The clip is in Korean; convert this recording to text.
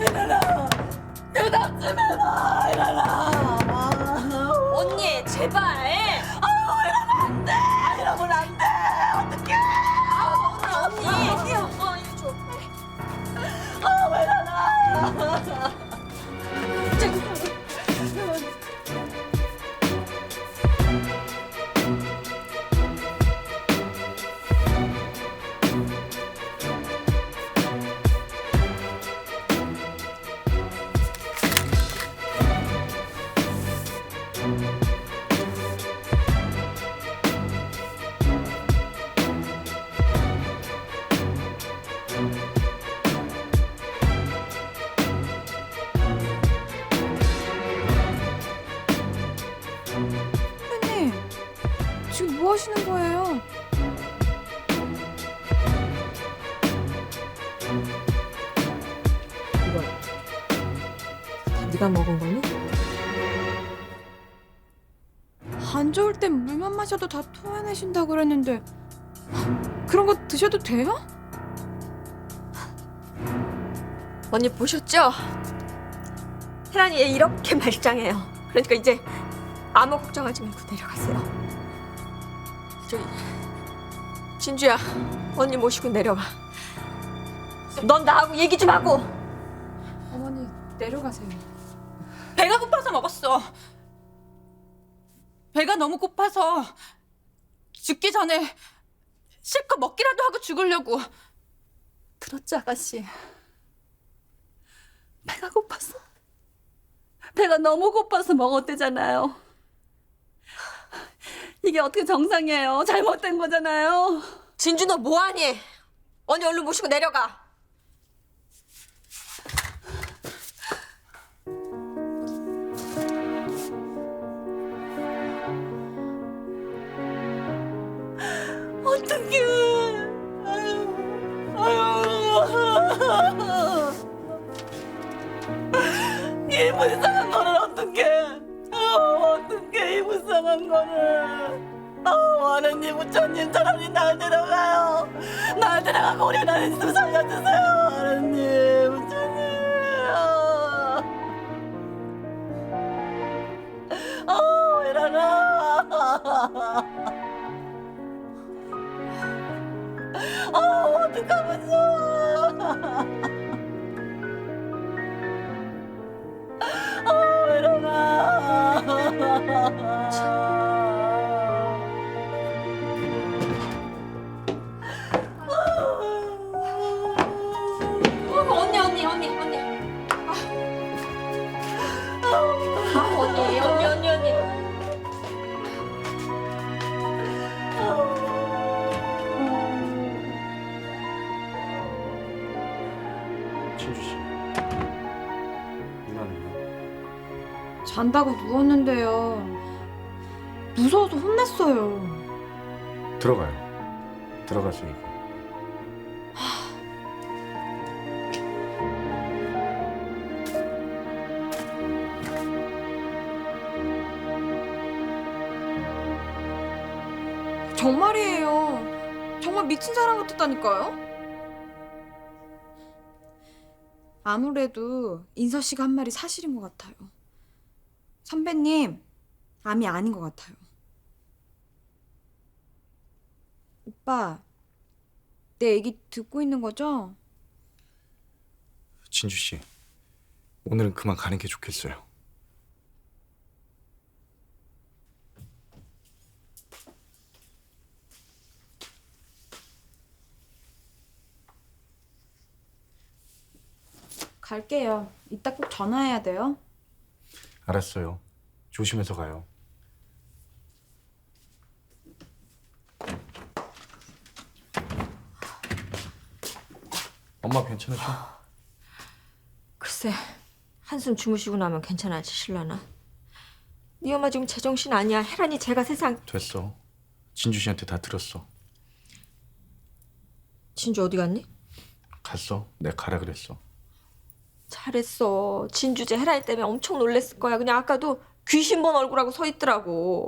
일어나! 대답 좀 해봐! 일어나! 언니, 제발! 뭐 하시는 거예요? 네가 먹은 거니? 안 좋을 땐 물만 마셔도 다 토해내신다고 그랬는데 그런 거 드셔도 돼요? 언니 보셨죠? 혜란이 얘 이렇게 말짱해요. 그러니까 이제 아무 걱정하지 말고 내려가세요. 저기 진주야, 언니 모시고 내려와. 넌 나하고 얘기 좀 하고. 어머니 내려가세요. 배가 고파서 먹었어. 배가 너무 고파서 죽기 전에 실컷 먹기라도 하고 죽으려고. 들었지, 아가씨? 배가 고팠어. 배가 너무 고파서 먹었대잖아요. 이게 어떻게 정상이에요? 잘못된 거잖아요. 진주 너 뭐하니? 언니 얼른 모시고 내려가. 어떡해. 아유, 아유. 이 불쌍 불쌍한 거를. 아, 하느님, 부처님, 차라리 날 데려가요. 날 데려가고 우리 하나님 좀 살려주세요. 하느님, 부처님. 아, 아, 일어나. 아, 어떡하면서. 아, 일어나. 잔다고 누웠는데요. 무서워서 혼냈어요. 들어가요. 들어가서 얘기. 정말이에요. 정말 미친 사람 같았다니까요. 아무래도 인서 씨가 한 말이 사실인 것 같아요. 선배님, 암이 아닌 것 같아요. 오빠, 내 얘기 듣고 있는 거죠? 진주 씨. 오늘은 그만 가는 게 좋겠어요. 갈게요. 이따 꼭 전화해야 돼요. 알았어요. 조심해서 가요. 엄마 괜찮으셔? 글쎄 한숨 주무시고 나면 괜찮아지실라나? 네 엄마 지금 제정신 아니야. 혜란이 제가 세상 됐어. 진주 씨한테 다 들었어. 진주 어디 갔니? 갔어. 내가 가라 그랬어. 잘했어. 진주제 혜란이 때문에 엄청 놀랬을 거야. 그냥 아까도 귀신 본 얼굴하고 서 있더라고.